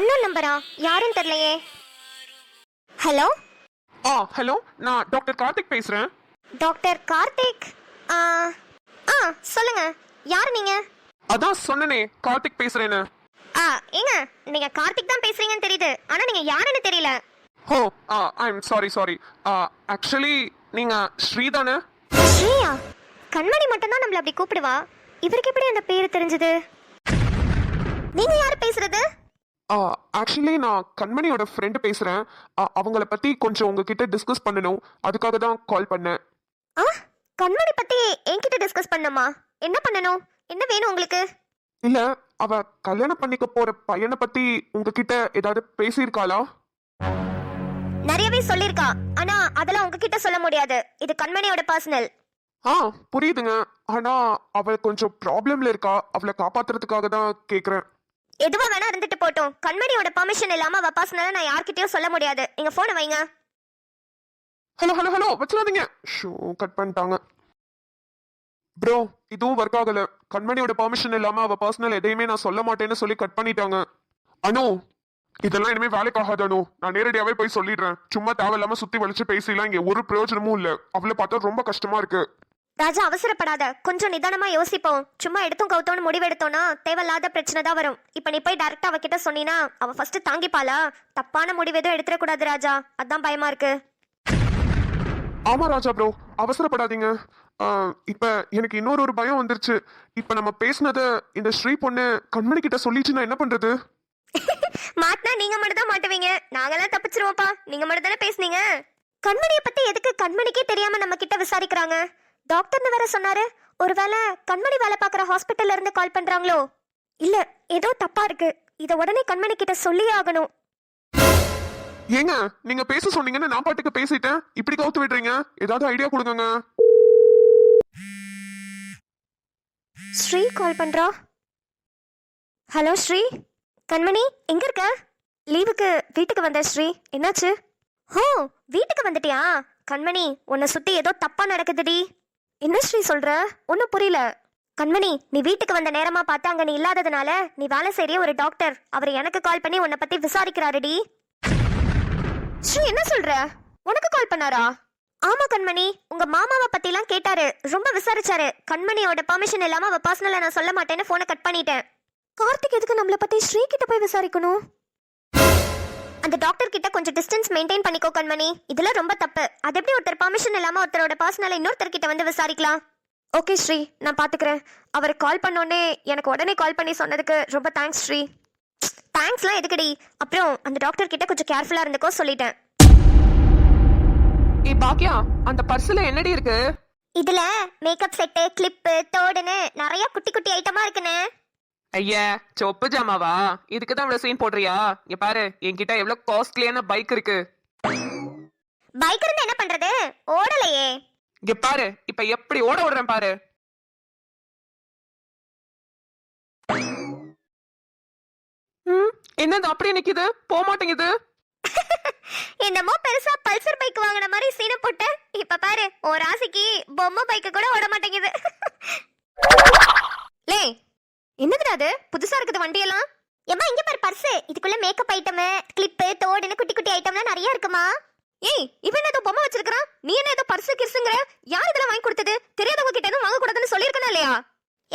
அண்ணன் நம்பரா? யாரும் தெரியலையே. ஹலோ? ஆ ஹலோ நான் டாக்டர் கார்த்திக் பேசுறேன். டாக்டர் கார்த்திக்? ஆ ஆ சொல்லுங்க. யார் நீங்க? அதான் சொன்னனே கார்த்திக் பேசுறேன்னு. ஆ ஏங்க நீங்க கார்த்திக் தான் பேசுறீங்கன்னு தெரியுது. ஆனா நீங்க யாருன்னு தெரியல. ஹோ ஆ I am sorry sorry actually நீங்க ஸ்ரீ தானே? ஸ்ரீயா? கண்மணி மட்டும்தான் நம்மள அப்படி கூப்பிடுவா. இவருக்கு எப்படி அந்த பேரு தெரிஞ்சது? நீங்க யார் பேசுறது? ஆக்சுவலி நான் கண்மணியோட ஃப்ரெண்டு பேசுறேன். ஆ, அவங்கள பத்தி கொஞ்சம் உங்ககிட்ட டிஸ்கஸ் பண்ணணும். அதுக்காக தான் கால் பண்ணேன். ஆ? கண்மணி பத்தி என்கிட்ட டிஸ்கஸ் பண்ணணுமா என்ன பண்ணணும்? என்ன வேணும் உங்களுக்கு? இல்ல அவ கல்யாணம் பண்ணிக்க போற பையனை பத்தி உங்ககிட்ட ஏதாவது பேசியிருக்காளா? நிறையவே சொல்லிருக்கா ஆனா அதெல்லாம் உங்ககிட்ட சொல்ல முடியாது. இது கண்மணியோட பர்சனல் ஆ புரியுதுங்க. ஆனா அவ கொஞ்சம் ப்ராப்ளம்ல இருக்கா. அவளை காப்பாத்துறதுக்காக தான் கேக்குறேன். எதுவா வேணா இருந்துட்டு போட்டோம். கண்மணியோட பர்மிஷன் இல்லாம அவ பர்சனலா நான் யார்கிட்டயும் சொல்ல முடியாது. எங்க போனை வைங்க. ஹலோ ஹலோ ஹலோ வச்சிடாதீங்க. ஷோ கட் பண்ணிட்டாங்க. ப்ரோ இதுவும் ஒர்க் ஆகல. கண்மணியோட பெர்மிஷன் இல்லாம அவ பர்சனல் எதையுமே நான் சொல்ல மாட்டேன்னு சொல்லி கட் பண்ணிட்டாங்க. அனு இதெல்லாம் இனிமே வேலைக்கு ஆகாது அனு. நான் நேரடியாவே போய் சொல்லிடுறேன். சும்மா தேவையில்லாம சுத்தி வலிச்சு பேசிலாம் இங்க ஒரு பிரயோஜனமும் இல்ல. அவளை பார்த்தா ரொம்ப கஷ்டமா இருக்கு. ராஜா அவசரப்படாத. கொஞ்சம் நிதானமா யோசிப்போம். சும்மா எடுத்தும் கவுத்தோன்னு முடிவெடுத்தோம்னா தேவையில்லாத பிரச்சனை தான் வரும். இப்ப நீ போய் டைரக்டா அவகிட்ட சொன்னீனா அவ ஃபர்ஸ்ட் தாங்கிப்பாளா? தப்பான முடிவு எதுவும் எடுத்துடக்கூடாது ராஜா. அதான் பயமா இருக்கு. ஆமா ராஜா ப்ரோ அவசரப்படாதீங்க. இப்ப எனக்கு இன்னொரு ஒரு பயம் வந்துருச்சு. இப்ப நம்ம பேசினத இந்த ஸ்ரீ பொண்ணு கண்மணி கிட்ட சொல்லிச்சுன்னா என்ன பண்றது? மாட்டினா நீங்க மட்டும் தான் மாட்டுவீங்க. நாங்கெல்லாம் தப்பிச்சிருவோம்ப்பா. நீங்க மட்டும் தானே பேசுனீங்க? கண்மணியை பத்தி எதுக்கு கண்மணிக்கே தெரியாம நம்ம கிட்ட விசாரிக்கிறாங்க? டாக்டர்னு வேற சொன்னாரு. ஒருவேளை கண்மணி வேலை பார்க்குற ஹாஸ்பிட்டல்ல இருந்து கால் பண்றாங்களோ? இல்ல ஏதோ தப்பா இருக்கு. இத உடனே கண்மணி கிட்ட சொல்லியே ஆகணும். ஏங்க நீங்க பேச சொன்னீங்கன்னு நான் பாட்டுக்கு பேசிட்டேன். இப்படி கவுத்து விடுறீங்க? ஏதாவது ஐடியா கொடுங்கங்க. ஸ்ரீ கால் பண்றா? ஹலோ ஸ்ரீ? கண்மணி எங்க இருக்க? லீவுக்கு வீட்டுக்கு வந்த ஸ்ரீ. என்னாச்சு? ஹோ வீட்டுக்கு வந்துட்டியா? கண்மணி உன்னை சுத்தி ஏதோ தப்பா நடக்குதுடி. என்ன ஸ்ரீ சொல்ற? ஒன்னும் புரியல. கண்மணி நீ வீட்டுக்கு வந்த நேரமா பார்த்து அங்க நீ இல்லாததுனால நீ வேலை செய்யற ஒரு டாக்டர் அவர் எனக்கு கால் பண்ணி உன்னை பத்தி விசாரிக்கிறாருடி. ஸ்ரீ என்ன சொல்ற? உனக்கு கால் பண்ணாரா? ஆமா கண்மணி உங்க மாமாவை பத்திலாம் கேட்டாரு. ரொம்ப விசாரிச்சாரு. கண்மணியோட பர்மிஷன் இல்லாம அவ பர்சனலா நான் சொல்ல மாட்டேன்னு போனை கட் பண்ணிட்டேன். கார்த்திக் எதுக்கு நம்மள பத்தி ஸ்ரீ கிட்ட போய் விசாரிக்கணும்? அந்த டாக்டர் கிட்ட கொஞ்சம் டிஸ்டன்ஸ் மெயின்டைன் பண்ணிக்கோ கண்மணி. இதெல்லாம் ரொம்ப தப்பு. அது எப்படி ஒருத்தர் பெர்மிஷன் இல்லாம ஒருத்தரோட பர்சனலை இன்னொருத்தர் கிட்ட வந்து விசாரிக்கலாம்? ஓகே ஸ்ரீ. நான் பாத்துக்கிறேன். அவர் கால் பண்ணோடனே எனக்கு உடனே கால் பண்ணி சொன்னதுக்கு ரொம்ப தேங்க்ஸ் ஸ்ரீ. தேங்க்ஸ்லாம் எதுக்குடி? அப்புறம் அந்த டாக்டர் கிட்ட கொஞ்சம் கேர்ஃபுல்லா இருந்துக்கோ சொல்லிட்டேன். ஏ பாக்கியா அந்த பர்ஸ்ல என்னடி இருக்கு? இதுல மேக்கப் செட்டு கிளிப்பு தோடுன்னு நிறைய குட்டி குட்டி ஐட்டமா இருக்குண்ணே ஐயா சொப்பு ஜாமாவா இதுக்கு தான் இவ்வளவு சீன் போடுறியா? இங்க பாரு என்கிட்ட எவ்வளவு காஸ்ட்லியான பைக் இருக்கு. பைக் இருந்து என்ன பண்றது? ஓடலையே. இங்க பாரு இப்ப எப்படி ஓட விடுறேன் பாரு. என்னது அப்படி நிக்குது? போக மாட்டேங்குது. என்னமோ பெருசா பல்சர் பைக் வாங்கின மாதிரி சீனை போட்ட. இப்ப பாரு ஓ ராசிக்கு பொம்மை பைக் கூட ஓட மாட்டேங்குது. லே என்னதுடா அது? புதுசா இருக்குது வண்டியெல்லாம். ஏமா இங்க பாரு பர்ஸ். இதுக்குள்ள மேக்கப் ஐட்டம் கிளிப்பு தோடுன்னு குட்டி குட்டி ஐட்டம்லாம் நிறைய இருக்குமா? ஏய் இவன் ஏதோ பொம்மை வச்சிருக்கான் நீ என்ன ஏதோ பர்ஸ் கிர்ஸுங்கிற? யார் இதெல்லாம் வாங்கி கொடுத்தது? தெரியாதவங்க கிட்ட எதுவும் வாங்க கூடாதுன்னு சொல்லிருக்கணும் இல்லையா?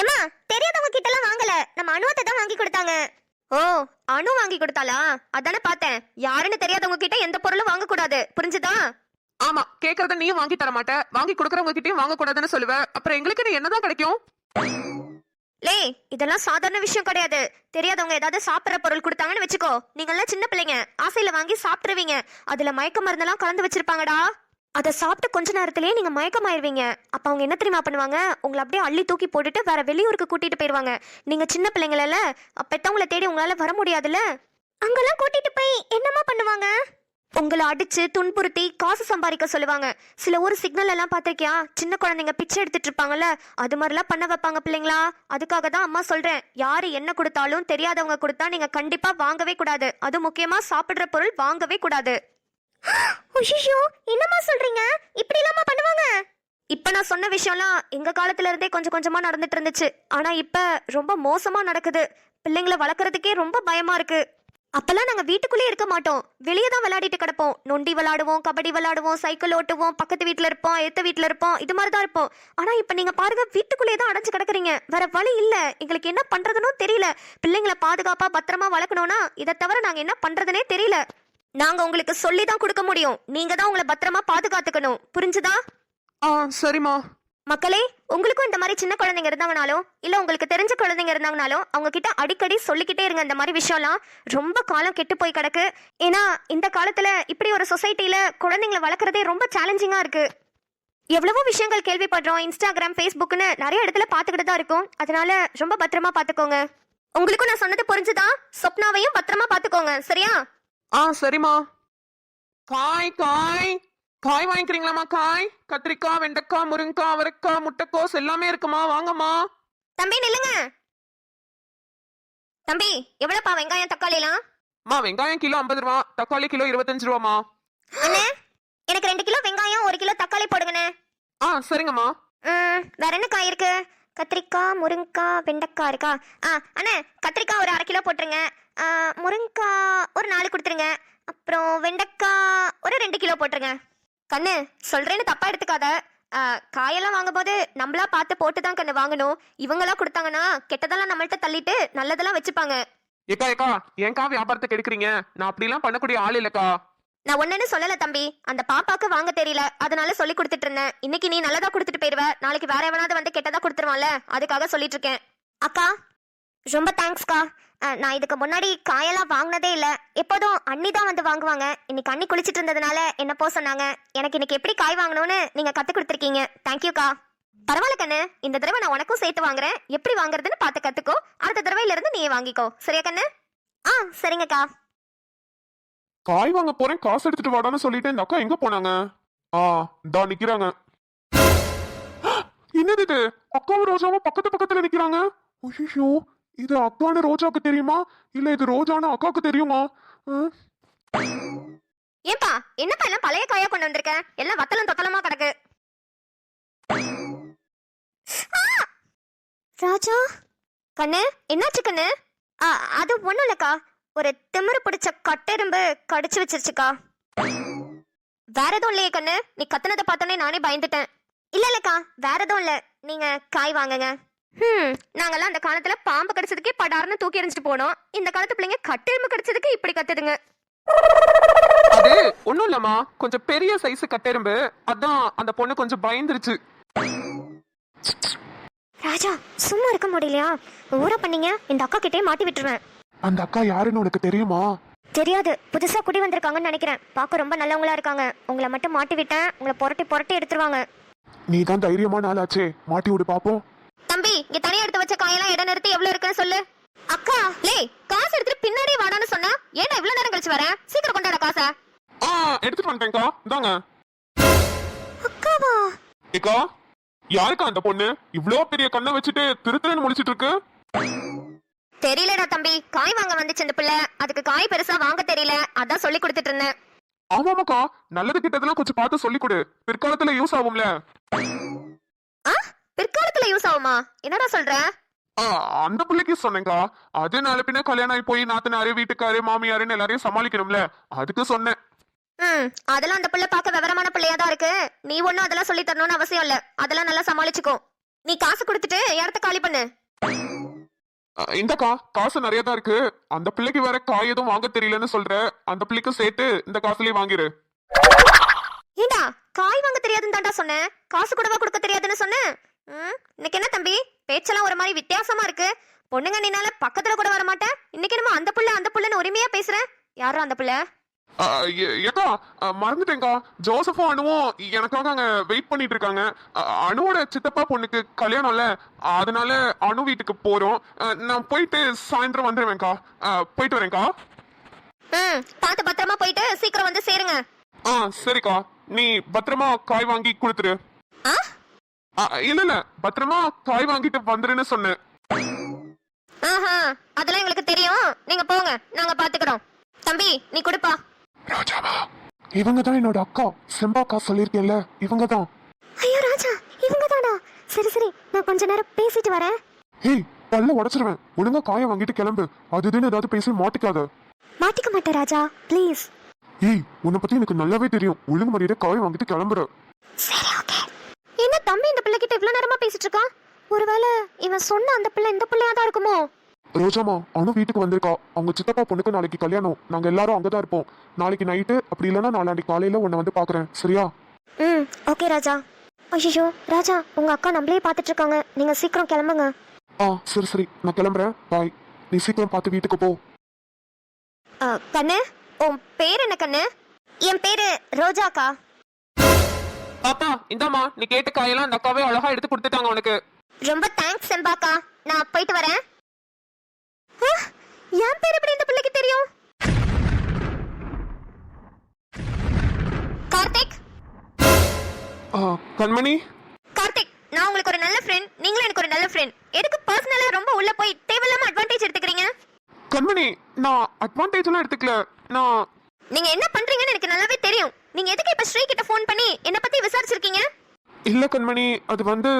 ஏமா தெரியாதவங்க கிட்ட எல்லாம் வாங்கல. நம்ம அனுவத்தை தான் வாங்கி கொடுத்தாங்க. ஓ அணு வாங்கி கொடுத்தாளா? அதானே பார்த்தேன். யாருன்னு தெரியாதவங்க கிட்ட எந்த பொருளும் வாங்க கூடாது புரிஞ்சுதா? ஆமா கேக்குறத நீயும் வாங்கி தர மாட்ட வாங்கி கொடுக்கறவங்க கிட்டயும் வாங்க கூடாதுன்னு சொல்லுவ. அப்புறம் எங்களுக்கு நீ என்னதான் கிடைக்கும்? லே இதெல்லாம் சாதாரண விஷயம் கிடையாது. தெரியாதவங்க ஏதாவது சாப்பிட்ற பொருள் கொடுத்தாங்கன்னு வச்சுக்கோ. நீங்கெல்லாம் சின்ன பிள்ளைங்க. ஆசையில வாங்கி சாப்பிட்டுருவீங்க. அதுல மயக்க மருந்தெல்லாம் கலந்து வச்சிருப்பாங்கடா. அதை சாப்பிட்டு கொஞ்ச நேரத்திலேயே நீங்க மயக்கமாயிருவீங்க. அப்ப அவங்க என்ன தெரியுமா பண்ணுவாங்க? உங்களை அப்படியே அள்ளி தூக்கி போட்டுட்டு வேற வெளியூருக்கு கூட்டிட்டு போயிருவாங்க. நீங்க சின்ன பிள்ளைங்கள பெத்தவங்களை தேடி உங்களால வர முடியாதுல்ல? அங்கெல்லாம் கூட்டிட்டு போய் என்னமா பண்ணுவாங்க? உங்களை அடிச்சு துன்புறுத்தி காசு சம்பாதிக்க சொல்லுவாங்க. சில ஊர் சிக்னல் எல்லாம் பார்த்திருக்கியா? சின்ன குழந்தைங்க பிச்சை எடுத்துட்டு இருப்பாங்கல்ல? அது மாதிரிலாம் பண்ண வைப்பாங்க பிள்ளைங்களா? அதுக்காக தான் அம்மா சொல்றேன். யாரு என்ன கொடுத்தாலும் தெரியாதவங்க கொடுத்தா நீங்க கண்டிப்பா வாங்கவே கூடாது. அது முக்கியமா சாப்பிடுற பொருள் வாங்கவே கூடாது. ஐயோ என்னம்மா சொல்றீங்க? இப்படி இல்லாம பண்ணுவாங்க? இப்ப நான் சொன்ன விஷயம்லாம் எங்க காலத்துல இருந்தே கொஞ்சம் கொஞ்சமா நடந்துட்டு இருந்துச்சு. ஆனா இப்ப ரொம்ப மோசமா நடக்குது. பிள்ளைங்களை வளர்க்கறதுக்கே ரொம்ப பயமா இருக்கு. அப்பெல்லாம் நாங்க வீட்டுக்குள்ளே இருக்க மாட்டோம். வெளியே தான் விளையாடிட்டு கிடப்போம். நொண்டி விளாடுவோம் கபடி விளாடுவோம் சைக்கிள் ஓட்டுவோம் பக்கத்து வீட்டில் இருப்போம் எத்த வீட்டில் இருப்போம் இது மாதிரி தான் இருப்போம். ஆனா இப்ப நீங்க பாருங்க வீட்டுக்குள்ளேயே தான் அடைஞ்சு கிடக்குறீங்க. வேற வழி இல்ல. எங்களுக்கு என்ன பண்றதுன்னு தெரியல. பிள்ளைங்களை பாதுகாப்பா பத்திரமா வளர்க்கணும்னா இதை தவிர நாங்க என்ன பண்றதுனே தெரியல. நாங்க உங்களுக்கு சொல்லி தான் கொடுக்க முடியும். நீங்க தான் உங்களை பத்திரமா பாதுகாத்துக்கணும். புரிஞ்சுதா? ஆ சரிம்மா. மக்களே உங்களுக்கும் இந்த மாதிரி சின்ன குழந்தைங்க இருந்தாங்கனாலும் இல்ல உங்களுக்கு தெரிஞ்ச குழந்தைங்க இருந்தாங்கனாலும் அவங்க கிட்ட அடிக்கடி சொல்லிக்கிட்டே இருங்க இந்த மாதிரி விஷயம்லாம். ரொம்ப காலம் கெட்டு போய் கிடக்கு. ஏன்னா இந்த காலத்துல இப்படி ஒரு சொசைட்டில குழந்தைங்களை வளர்க்குறதே ரொம்ப சேலஞ்சிங்கா இருக்கு. எவ்வளவோ விஷயங்கள் கேள்விப்படுறோம். இன்ஸ்டாகிராம் ஃபேஸ்புக்னு நிறைய இடத்துல பார்த்துக்கிட்டு தான் இருக்கும். அதனால ரொம்ப பத்திரமா பார்த்துக்கோங்க. உங்களுக்கும் நான் சொன்னது புரிஞ்சுதா? சொப்னாவையும் பத்திரமா பார்த்துக்கோங்க. சரியா? ஆ சரிம்மா. காய் காய். காய் வாங்கிக்கிறீங்களாம்மா? காய் கத்திரிக்காய் வெண்டைக்காய் முருங்கைக்காய் அவரைக்காய் முட்டைக்கோஸ் எல்லாமே இருக்குமா? வாங்கம்மா. தம்பி நில்லுங்க. தம்பி எவ்வளவுப்பா வெங்காயம் தக்காளிலாம்? அம்மா வெங்காயம் கிலோ ஐம்பது ரூபா தக்காளி கிலோ இருபத்தஞ்சு ரூபாம்மா. அண்ணே எனக்கு ரெண்டு கிலோ வெங்காயம் ஒரு கிலோ தக்காளி போடுங்கண்ணே. ஆ சரிங்கம்மா. ம், வேற என்ன காய் இருக்கு? கத்திரிக்காய் முருங்கைக்காய் வெண்டைக்காய் இருக்கா? ஆ அண்ணே கத்திரிக்காய் ஒரு அரை கிலோ போட்டுருங்க. ஆ, முருங்கைக்காய் ஒரு நாலு கொடுத்துருங்க. அப்புறம் வெண்டைக்காய் ஒரு ரெண்டு கிலோ போட்டுருங்க. கண்ணு சொல்றேன்னு தப்பா எடுத்துக்காத. காயெல்லாம் வாங்கும்போது நம்மளா பார்த்து போட்டு தான் கண்ணு வாங்கணும். இவங்களா கொடுத்தாங்கன்னா கெட்டதெல்லாம் நம்மள்ட்ட தள்ளிட்டு நல்லதெல்லாம் வச்சுப்பாங்க. ஏக்கா ஏக்கா ஏன்க்கா வியாபாரத்துக்கு எடுக்கிறீங்க நான் அப்படிலாம் பண்ணக்கூடிய ஆள் இல்லக்கா. நான் ஒன்னுன்னு சொல்லல தம்பி. அந்த பாப்பாக்கு வாங்க தெரியல. அதனால சொல்லி கொடுத்துட்டு இருந்தேன். இன்னைக்கு நீ நல்லதா கொடுத்துட்டு போயிருவ. நாளைக்கு வேற எவனாவது வந்து கெட்டதா கொடுத்துருவான்ல. அதுக்காக சொல்லிட்டு இருக்கேன். அக்கா ரொம்ப தேங்க்ஸ்க்கா நான் இதுக்கு முன்னாடி காயெல்லாம் வாங்கினதே இல்லை. எப்போதும் அண்ணி தான் வந்து வாங்குவாங்க. இன்னைக்கு அண்ணி குளிச்சிட்டு இருந்ததுனால என்ன போ சொன்னாங்க. எனக்கு இன்னைக்கு எப்படி காய் வாங்கணும்னு நீங்க கத்து கொடுத்துருக்கீங்க. தேங்க்யூக்கா பரவாயில்ல கண்ணு. இந்த தடவை நான் உனக்கும் சேர்த்து வாங்குறேன். எப்படி வாங்குறதுன்னு பார்த்து கத்துக்கோ. அடுத்த தடவையில இருந்து நீயே வாங்கிக்கோ. சரியா கண்ணு? ஆ சரிங்கக்கா காய் வாங்க போறேன். காசு எடுத்துட்டு வாடான்னு சொல்லிட்டு இந்த அக்கா எங்க போனாங்க? ஆ தா நிக்கிறாங்க. என்னது இது? அக்காவும் ரோஜாவும் பக்கத்து பக்கத்துல நிக்கிறாங்க. ஐயோ இது அக்கான ரோஜாக்கு தெரியுமா? இல்ல இது ரோஜான அக்காவுக்கு தெரியுமா? ஏப்பா ஏன்பா என்னப்பா எல்லாம் பழைய காயா கொண்டு வந்திருக்க? எல்லாம் வத்தலும் தொத்தலமா கிடக்கு? ராஜா கண்ணு என்னாச்சு கண்ணு? ஆ, அது ஒண்ணும் இல்லக்கா. ஒரு திமிரு பிடிச்ச கட்டெரும்பு கடிச்சு வச்சிருச்சுக்கா. வேற எதுவும் இல்லையே கண்ணு. நீ கத்துனதை பார்த்தோன்னே நானே பயந்துட்டேன். இல்ல இல்லக்கா வேற எதுவும் இல்ல. நீங்க காய் வாங்குங்க. ஹம். நாங்கெல்லாம் அந்த காலத்துல பாம்பு கடிச்சதுக்கே படார்னு தூக்கி எறிஞ்சிட்டு போனோம். இந்த காலத்து பிள்ளைங்க கட்டெரும்பு கடிச்சதுக்கு இப்படி கத்துதுங்க. அது ஒண்ணும் இல்லம்மா. கொஞ்சம் பெரிய சைஸ் கட்டெரும்பு அதான் அந்த பொண்ணு கொஞ்சம் பயந்துருச்சு. ராஜா சும்மா இருக்க முடியலையா? ஊரா பண்ணீங்க. இந்த அக்கா கிட்டே மாட்டி விட்டுருவேன். அந்த அக்கா யாருன்னு உனக்கு தெரியுமா? தெரியாது. புதுசா குடி வந்திருக்காங்கன்னு நினைக்கிறேன். பார்க்க ரொம்ப நல்லவங்களா இருக்காங்க. உங்களை மட்டும் மாட்டி விட்டேன். உங்களை புரட்டி புரட்டி எடுத்துருவாங்க. நீ தான் தைரியமான ஆளாச்சே. மாட்டி விடு பாப்போம். தம்பி இங்க தனியா எடுத்து வச்ச காயெல்லாம் இடம் நிறுத்தி எவ்வளவு இருக்குன்னு சொல்லு. அக்கா! லே காசு எடுத்துட்டு பின்னாடியே வாடான்னு சொன்னா ஏன்டா இவ்வளவு நேரம் கழிச்சு வரேன் சீக்கிரம் கொண்டாட காசை. ஆ எடுத்துட்டு வந்துட்டேன்க்கா இந்தாங்க. அக்காவா? ஏக்கா யாருக்கா அந்த பொண்ணு? இவ்ளோ பெரிய கண்ணை வச்சுட்டு திருத்தரன்னு முடிச்சிட்டு இருக்கு. தெரியலடா தம்பி காய் வாங்க வந்துச்சு இந்த பிள்ளை. அதுக்கு காய் பெருசா வாங்க தெரியல. அதான் சொல்லி கொடுத்துட்டு இருந்தேன். ஆமாமாக்கா நல்லது கிட்டதெல்லாம் கொஞ்சம் பார்த்து சொல்லி கொடு. பிற்காலத்துல யூஸ் ஆகும்ல. பிற்காலத்துல யூஸ் ஆகுமா? என்னடா சொல்ற? அந்த பிள்ளைக்கு சொன்னேங்க்கா அது நாளை பின்ன கல்யாணம் ஆகி போய் நாத்தனாரு வீட்டுக்காரு மாமியாருன்னு எல்லாரையும் சமாளிக்கணும்ல. அதுக்கு சொன்னேன். ம் அதெல்லாம் அந்த பிள்ளை பார்க்க விவரமான பிள்ளையா தான் இருக்கு. நீ ஒன்றும் அதெல்லாம் சொல்லி தரணும்னு அவசியம் இல்ல. அதெல்லாம் நல்லா சமாளிச்சுக்கோ. நீ காசு கொடுத்துட்டு இடத்த காலி பண்ணு. இந்தக்கா காசு நிறைய தான் இருக்கு. அந்த பிள்ளைக்கு வேற காய் எதுவும் வாங்க தெரியலன்னு சொல்ற. அந்த பிள்ளைக்கும் சேர்த்து இந்த காசுலயே வாங்கிரு. ஏண்டா காய் வாங்க தெரியாதுன்னு தான்டா சொன்னேன். காசு கூடவா கொடுக்க தெரியாதுன்னு சொன்னேன்? இன்னைக்கு என்ன தம்பி? பேச்செல்லாம் ஒரு மாதிரி வித்தியாசமா இருக்கு. பொண்ணுங்க நின்னால பக்கத்துல கூட வர மாட்டேன் இன்னைக்கு என்னமோ அந்த புள்ள அந்த புள்ளன்னு உரிமையா பேசுறேன் யாரும் அந்த புள்ள? ஏக்கா ஆ, மறந்துட்டேங்க்கா ஜோசஃபும் அனுவும் எனக்காக அங்க வெயிட் பண்ணிட்டு இருக்காங்க. ஆ, அனுவோட சித்தப்பா பொண்ணுக்கு கல்யாணம்ல அதனால அனு வீட்டுக்கு போறோம். நான் போயிட்டு சாயந்தரம் வந்துடுவேன்க்கா ஆ, போயிட்டு வரேன்க்கா. ம் பார்த்து பத்திரமா போயிட்டு சீக்கிரம் வந்து சேருங்க. ஆ சரிக்கா. நீ பத்திரமா காய் வாங்கி கொடுத்துரு. ஆ, இல்ல இல்ல. பத்திரமா காய் வாங்கிட்டு வந்துருன்னு சொன்னேன். ஆஹா அதெல்லாம் எங்களுக்கு தெரியும். நீங்க போங்க நாங்க பாத்துக்கிறோம். தம்பி நீ கொடுப்பா ராஜாவா? இவங்க தான் என்னோட அக்கா. செம்பாக்கா சொல்லியிருக்கேன்ல இவங்க தான் ஐயோ ராஜா இவங்க தானா சரி சரி நான் கொஞ்ச நேரம் பேசிட்டு வரேன். ஏய் பல்ல உடைச்சிருவேன். ஒழுங்கா காயை வாங்கிட்டு கிளம்பு. அது இதுன்னு ஏதாவது பேசி மாட்டிக்காத. மாட்டிக்க மாட்டேன் ராஜா. ப்ளீஸ் ஏய் உன்னை பத்தி எனக்கு நல்லாவே தெரியும். ஒழுங்கு மரியாதை காய் வாங்கிட்டு கிளம்புற சரி ஓகே என்ன தம்பி இந்த பிள்ளைகிட்ட இவ்வளவு நேரமா பேசிட்டு இருக்கான்? ஒருவேளை இவன் சொன்ன அந்த பிள்ளை இந்த பிள்ளையா தான் இருக்குமோ? ரோஜாமா அவனும் வீட்டுக்கு வந்திருக்கா. அவங்க சித்தப்பா பொண்ணுக்கு நாளைக்கு கல்யாணம். நாங்க எல்லாரும் அங்கதான் இருப்போம். நாளைக்கு நைட்டு அப்படி இல்லைன்னா நாளாண்டி காலையில உன்னை வந்து பாக்குறேன். சரியா? ம் ஓகே ராஜா. ஐயோ ராஜா உங்க அக்கா நம்மளே பார்த்துட்டு இருக்காங்க. நீங்க சீக்கிரம் கிளம்புங்க. ஆ சரி சரி. நான் கிளம்புறேன். பாய் நீ சீக்கிரம் பார்த்து வீட்டுக்கு போ. கண்ணு? உன் பேர் என்ன கண்ணு? என் பேரு ரோஜாக்கா பாப்பா இந்தாம்மா நீ கேட்ட காயெல்லாம் அந்த அக்காவே அழகா எடுத்து கொடுத்துட்டாங்க உனக்கு. ரொம்ப தேங்க்ஸ் செம்பாக்கா. நான் போயிட்டு வரேன். என் பேர் எப்படி இந்த பிள்ளைக்கு தெரியும்? கார்த்திக்? கண்மணி? கார்த்திக் நான் உங்களுக்கு ஒரு நல்ல ஃப்ரெண்ட் நீங்களும் எனக்கு ஒரு நல்ல ஃப்ரெண்ட் எதுக்கு பர்சனலா ரொம்ப உள்ள போய் தேவையில்லாம அட்வான்டேஜ் எடுத்துக்கிறீங்க? கண்மணி நான் அட்வான்டேஜ் எல்லாம் எடுத்துக்கல. நான் நீங்க என்ன பண்றீங்கன்னு எனக்கு நல்லாவே தெரியும். நீங்க எதுக்கு இப்ப ஸ்ரீ கிட்ட ஃபோன் பண்ணி என்ன பத்தி விசாரிச்சிருக்கீங்க? இல்ல கண்மணி அது வந்து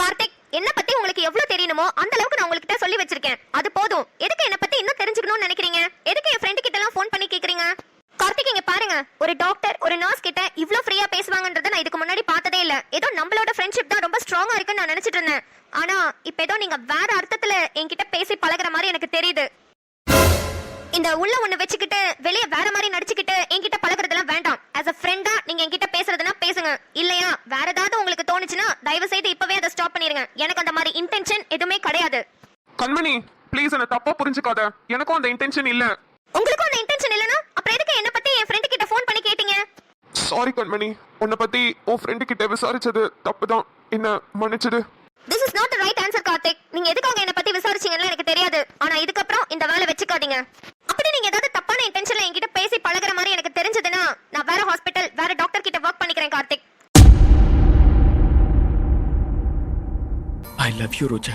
கார்த்திக் என்ன பத்தி உங்களுக்கு எவ்வளவு தெரியணுமோ அந்த அளவுக்கு நான் உங்ககிட்ட சொல்லி வச்சிருக்கேன். அது போதும். எதுக்கு என்ன பத்தி இன்னும் தெரிஞ்சுக்கணும்னு நினைக்கிறீங்க? எதுக்கு என் ஃப்ரெண்ட் கிட்ட எல்லாம் ஃபோன் பண்ணி கேக்குறீங்க? கார்த்திக் இங்க பாருங்க. ஒரு டாக்டர் ஒரு நர்ஸ் கிட்ட இவ்ளோ ஃப்ரீயா பேசுவாங்கன்றத நான் இதுக்கு முன்னாடி பார்த்ததே இல்ல. ஏதோ நம்மளோட ஃப்ரெண்ட்ஷிப் தான் ரொம்ப ஸ்ட்ராங்கா இருக்குன்னு நான் நினைச்சிட்டு இருந்தேன். ஆனா இப்ப ஏதோ நீங்க வேற அர்த்தத்துல என்கிட்ட பேசி பழகுற மாதிரி எனக்கு தெரியுது. இந்த உள்ள ஒண்ணு வச்சுக்கிட்டு வெளிய வேற மாதிரி நடிச்சுக்கிட்டு என்கிட்ட பழகுறதெல்லாம் வேண்டாம். ஆஸ் அ ஃப்ரெண்டா நீங்க என்கிட்ட பேசுறதுனா பேசுங்க. இல்லையா? வேற ஏதாவது உங்களுக்கு தோணுச்சுன்னா தயவு செய்து இப்பவே அதை ஸ்டாப் பண்ணிருங்க. எனக்கு அந்த மாதிரி இன்டென்ஷன் எதுவுமே கிடையாது. கண்மணி ப்ளீஸ் என்ன தப்பா புரிஞ்சுக்காத. எனக்கும் அந்த இன்டென்ஷன் இல்ல. உங்களுக்கும் அந்த இன்டென்ஷன் இல்லனா அப்புறம் எதுக்கு என்ன பத்தி என் ஃப்ரெண்ட் கிட்ட ஃபோன் பண்ணி கேட்டீங்க? சாரி கண்மணி. உன்னை பத்தி உன் ஃப்ரெண்டு கிட்ட விசாரிச்சது தப்பு தான் என்ன மன்னிச்சிடு. This is not right answer Karthik. நீங்க எதுக்காக என்ன பத்தி விசாரிச்சீங்கன்னு எனக்கு தெரியாது. ஆனா இதுக்கப்புறம் இந்த வேலை வச்சுக்காதீங்க. நீங்க ஏதாவது தப்பான இன்டென்ஷன்ல என்கிட்ட பேசி பழகுற மாதிரி எனக்கு தெரிஞ்சதுன்னா நான் வேற ஹாஸ்பிட்டல் வேற டாக்டர் கிட்ட ஒர்க் பண்ணிக்கிறேன் Karthik. I love you Roja